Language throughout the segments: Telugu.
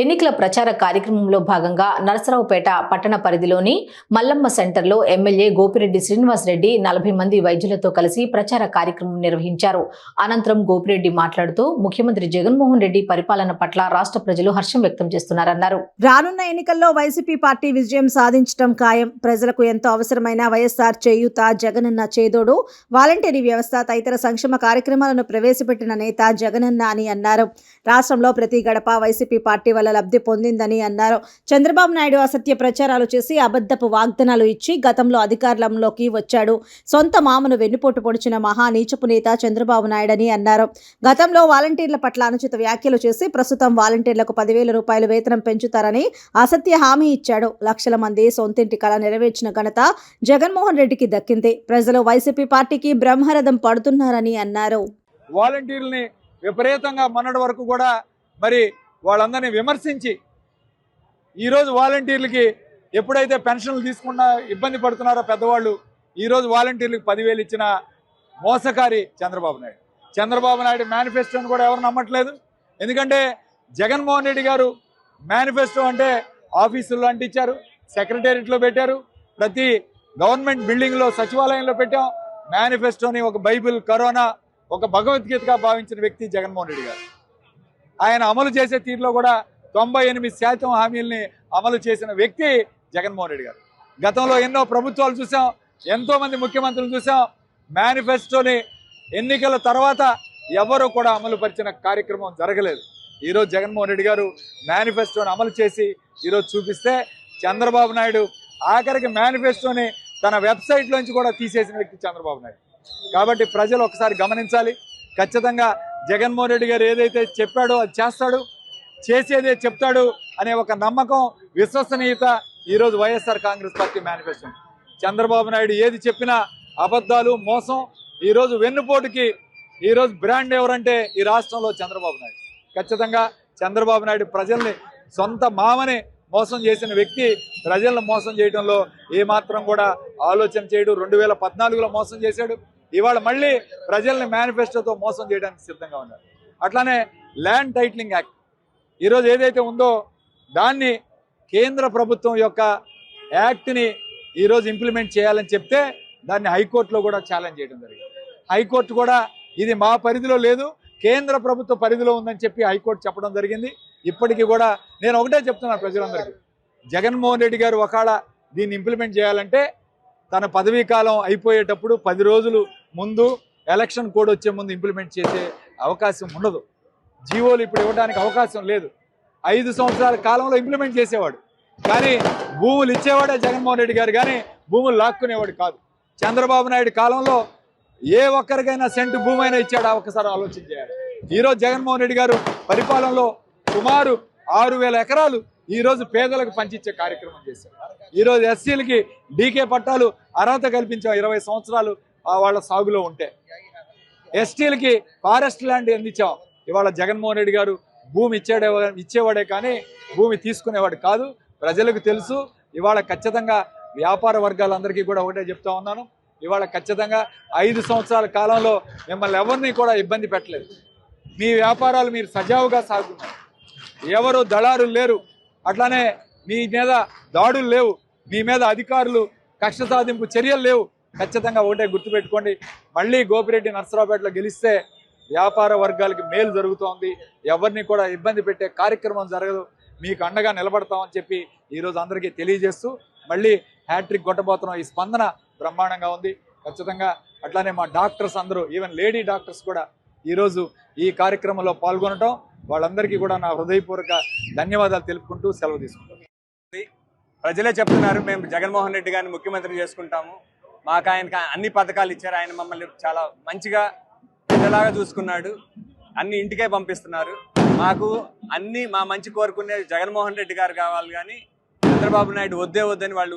ఎన్నికల ప్రచార కార్యక్రమంలో భాగంగా నరసరావుపేట పట్టణ పరిధిలోని మల్లమ్మ సెంటర్లో ఎమ్మెల్యే గోపిరెడ్డి శ్రీనివాసరెడ్డి నలభై మంది వైద్యులతో కలిసి ప్రచార కార్యక్రమం నిర్వహించారు. అనంతరం గోపిరెడ్డి మాట్లాడుతూ ముఖ్యమంత్రి జగన్మోహన్ రెడ్డి పరిపాలన పట్ల రాష్ట్ర ప్రజలు హర్షం వ్యక్తం చేస్తున్నారన్నారు. రానున్న ఎన్నికల్లో వైసీపీ పార్టీ విజయం సాధించడం ఖాయం. ప్రజలకు ఎంతో అవసరమైన వైఎస్ఆర్ చేయూత జగనన్న చేదోడు వాలంటీరీ వ్యవస్థ తదితర సంక్షేమ కార్యక్రమాలను ప్రవేశపెట్టిన నేత జగనన్న అని అన్నారు. రాష్ట్రంలో ప్రతి గడప వైసీపీ పార్టీ వల్ల లబ్ధి పొందిందని అన్నారు. చంద్రబాబు నాయుడు అసత్య ప్రచారాలు చేసి అబద్ధపు వాగ్దానాలు ఇచ్చి గతంలో అధికారంలోకి వచ్చాడు. సొంత మామను వెన్నుపోటు పొడిచిన మహా నీచపు నేత చంద్రబాబు నాయుడని అన్నారు. గతంలో వాలంటీర్ల పట్ల అనుచిత వ్యాఖ్యలు చేసి ప్రస్తుతం వాలంటీర్లకు పదివేల రూపాయలు వేతనం పెంచుతారని అసత్య హామీ ఇచ్చాడు. లక్షల మంది సొంతింటి కళ నెరవేర్చిన ఘనత జగన్మోహన్ రెడ్డికి దక్కింది. ప్రజలు వైసీపీ పార్టీకి బ్రహ్మరథం పడుతున్నారని అన్నారు. వాలంటీర్లని విపరీతంగా మొన్నటి వరకు కూడా మరి వాళ్ళందరినీ విమర్శించి ఈరోజు వాలంటీర్లకి ఎప్పుడైతే పెన్షన్లు తీసుకున్నా ఇబ్బంది పడుతున్నారో పెద్దవాళ్ళు ఈరోజు వాలంటీర్లకు పదివేలు ఇచ్చిన మోసకారి చంద్రబాబు నాయుడు. చంద్రబాబు నాయుడు మేనిఫెస్టోని కూడా ఎవరు నమ్మట్లేదు. ఎందుకంటే జగన్మోహన్ రెడ్డి గారు మేనిఫెస్టో అంటే ఆఫీసుల్లో అంటించారు సెక్రటేరియట్లో పెట్టారు ప్రతి గవర్నమెంట్ బిల్డింగ్లో సచివాలయంలో పెట్టాం. మేనిఫెస్టోని ఒక బైబిల్ కరోనా ఒక భగవద్గీతగా భావించిన వ్యక్తి జగన్మోహన్ రెడ్డి గారు. ఆయన అమలు చేసే తీరులో కూడా తొంభై ఎనిమిది శాతం హామీల్ని అమలు చేసిన వ్యక్తి జగన్మోహన్ రెడ్డి గారు. గతంలో ఎన్నో ప్రభుత్వాలు చూసాం ఎంతో మంది ముఖ్యమంత్రులు చూసాం. మేనిఫెస్టోని ఎన్నికల తర్వాత ఎవరు కూడా అమలు పరిచిన కార్యక్రమం జరగలేదు. ఈరోజు జగన్మోహన్ రెడ్డి గారు మేనిఫెస్టోని అమలు చేసి ఈరోజు చూపిస్తే చంద్రబాబు నాయుడు ఆఖరికి మేనిఫెస్టోని తన వెబ్సైట్లోంచి కూడా తీసేసిన వ్యక్తి చంద్రబాబు నాయుడు. కాబట్టి ప్రజలు ఒకసారి గమనించాలి. ఖచ్చితంగా జగన్మోహన్ రెడ్డి గారు ఏదైతే చెప్పాడో అది చేస్తాడు చేసేదే చెప్తాడు అనే ఒక నమ్మకం విశ్వసనీయత ఈరోజు YSR congress party manifesto. Chandrababu Naidu ఏది చెప్పినా అబద్ధాలు మోసం ఈరోజు వెన్నుపోటుకి ఈరోజు బ్రాండ్ ఎవరంటే ఈ రాష్ట్రంలో చంద్రబాబు నాయుడు. ఖచ్చితంగా చంద్రబాబు నాయుడు ప్రజల్ని సొంత మామని మోసం చేసిన వ్యక్తి ప్రజలను మోసం చేయడంలో ఏమాత్రం కూడా ఆలోచన చేయడు. రెండు వేల పద్నాలుగులో మోసం చేశాడు. ఇవాళ మళ్ళీ ప్రజల్ని మేనిఫెస్టోతో మోసం చేయడానికి సిద్ధంగా ఉన్నారు. అట్లానే ల్యాండ్ టైటిలింగ్ యాక్ట్. ఈరోజు ఏదైతే ఉందో దాన్ని కేంద్ర ప్రభుత్వం యొక్క యాక్ట్ని ఈరోజు ఇంప్లిమెంట్ చేయాలని చెప్తే దాన్ని హైకోర్టులో కూడా ఛాలెంజ్ చేయడం జరిగింది. హైకోర్టు కూడా ఇది మా పరిధిలో లేదు కేంద్ర ప్రభుత్వ పరిధిలో ఉందని చెప్పి హైకోర్టు చెప్పడం జరిగింది. ఇప్పటికీ కూడా నేను ఒకటే చెప్తున్నాను ప్రజలందరికీ. జగన్మోహన్ రెడ్డి గారు ఒకవేళ దీన్ని ఇంప్లిమెంట్ చేయాలంటే తన పదవీ కాలం అయిపోయేటప్పుడు పది రోజులు ముందు ఎలక్షన్ కోడ్ వచ్చే ముందు ఇంప్లిమెంట్ చేసే అవకాశం ఉండదు. జీవోలు ఇప్పుడు ఇవ్వడానికి అవకాశం లేదు. ఐదు సంవత్సరాల కాలంలో ఇంప్లిమెంట్ చేసేవాడు. కానీ భూములు ఇచ్చేవాడే జగన్మోహన్ రెడ్డి గారు కానీ భూములు లాక్కునేవాడు కాదు. చంద్రబాబు నాయుడు కాలంలో ఏ ఒక్కరికైనా సెంటు భూమి అయినా ఇచ్చాడా ఒకసారి ఆలోచన చేయాలి. ఈరోజు జగన్మోహన్ రెడ్డి గారు పరిపాలనలో సుమారు ఆరు వేల ఎకరాలు ఈరోజు పేదలకు పంచిచ్చే కార్యక్రమం చేశారు. ఈరోజు ఎస్సీలకి డీకే పట్టాలు అర్హత కల్పించాం ఇరవై సంవత్సరాలు వాళ్ళ సాగులో ఉంటే. ఎస్టీలకి ఫారెస్ట్ ల్యాండ్ అందించాం ఇవాళ జగన్మోహన్ రెడ్డి గారు భూమి ఇచ్చేడే ఇచ్చేవాడే కానీ భూమి తీసుకునేవాడు కాదు. ప్రజలకు తెలుసు. ఇవాళ ఖచ్చితంగా వ్యాపార వర్గాలందరికీ కూడా ఒకటే చెప్తా ఉన్నాను. ఇవాళ ఖచ్చితంగా ఐదు సంవత్సరాల కాలంలో మిమ్మల్ని ఎవరిని కూడా ఇబ్బంది పెట్టలేదు. మీ వ్యాపారాలు మీరు సజావుగా సాగుతున్నారు ఎవరు దళారులు లేరు. అట్లానే మీ మీద దాడులు లేవు. మీ మీద అధికారులు కక్ష సాధింపు చర్యలు లేవు. ఖచ్చితంగా ఒకటే గుర్తుపెట్టుకోండి. మళ్ళీ గోపిరెడ్డి నర్సరావుపేటలో గెలిస్తే వ్యాపార వర్గాలకి మేలు జరుగుతోంది. ఎవరిని కూడా ఇబ్బంది పెట్టే కార్యక్రమం జరగదు. మీకు అండగా నిలబడతామని చెప్పి ఈరోజు అందరికీ తెలియజేస్తూ మళ్ళీ హ్యాట్రిక్ కొట్టబోతున్నాం ఈ స్పందన బ్రహ్మాండంగా ఉంది. ఖచ్చితంగా అట్లానే మా డాక్టర్స్ అందరూ ఈవెన్ లేడీ డాక్టర్స్ కూడా ఈరోజు ఈ కార్యక్రమంలో పాల్గొనటం వాళ్ళందరికీ కూడా నా హృదయపూర్వక ధన్యవాదాలు తెలుపుకుంటూ సెలవు తీసుకుంటాం ప్రజలే చెప్తున్నారు మేము జగన్మోహన్ రెడ్డి గారిని ముఖ్యమంత్రి చేసుకుంటాము. మాకు ఆయనకి అన్ని పథకాలు ఇచ్చారు. ఆయన మమ్మల్ని చాలా మంచిగా పెద్దలాగా చూసుకున్నాడు. అన్ని ఇంటికే పంపిస్తున్నారు. మాకు అన్ని మా మంచి కోరుకునే జగన్మోహన్ రెడ్డి గారు కావాలి కానీ చంద్రబాబు నాయుడు వద్దే వద్దని వాళ్ళు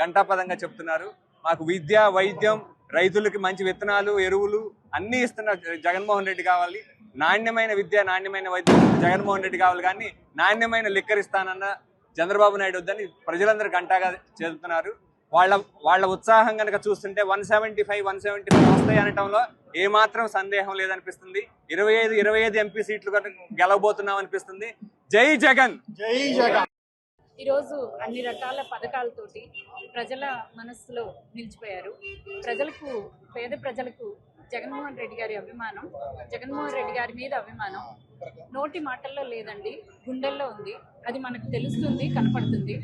గంటాపదంగా చెప్తున్నారు. మాకు విద్య వైద్యం రైతులకి మంచి విత్తనాలు ఎరువులు అన్నీ ఇస్తున్న జగన్మోహన్ రెడ్డి కావాలి. నాణ్యమైన విద్య నాణ్యమైన వైద్యం జగన్మోహన్ రెడ్డి కావాలి కానీ నాణ్యమైన లిక్కర్ ఇస్తానన్న చంద్రబాబు నాయుడు వద్దని ప్రజలందరూ గంటగా చెబుతున్నారు. వాళ్ళ వాళ్ళ ఉత్సాహం కనుక చూస్తుంటే one seventy five one seventy five వస్తాయి అనటంలో ఏమాత్రం సందేహం లేదనిపిస్తుంది. ఇరవై ఐదు ఇరవై ఐదు ఎంపీ సీట్లు కనుక గెలవబోతున్నాం అనిపిస్తుంది. జై జగన్! ఈరోజు అన్ని రకాల పథకాలతోటి ప్రజల మనస్సులో నిలిచిపోయారు. ప్రజలకు పేద ప్రజలకు జగన్మోహన్ రెడ్డి గారి అభిమానం జగన్మోహన్ రెడ్డి గారి మీద అభిమానం నోటి మాటల్లో లేదండి గుండెల్లో ఉంది. అది మనకు తెలుస్తుంది కనపడుతుంది.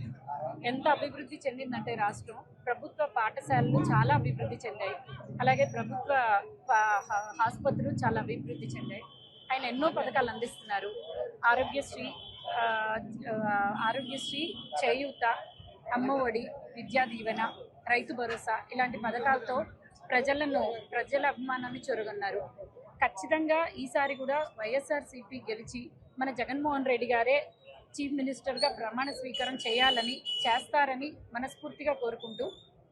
ఎంత అభివృద్ధి చెందిందంటే రాష్ట్రం. ప్రభుత్వ పాఠశాలలు చాలా అభివృద్ధి చెందాయి. అలాగే ప్రభుత్వ ఆసుపత్రులు చాలా అభివృద్ధి చెందాయి. ఆయన ఎన్నో పథకాలు అందిస్తున్నారు. ఆరోగ్యశ్రీ ఆరోగ్యశ్రీ చేయూత అమ్మఒడి విద్యా దీవెన రైతు భరోసా ఇలాంటి పథకాలతో ప్రజలను ప్రజల అభిమానాన్ని చొరగొన్నారు. ఖచ్చితంగా ఈసారి కూడా వైఎస్ఆర్సీపీ గెలిచి మన జగన్మోహన్ రెడ్డి గారే చీఫ్ మినిస్టర్గా ప్రమాణ స్వీకారం చేయాలని చేస్తారని మనస్ఫూర్తిగా కోరుకుంటూ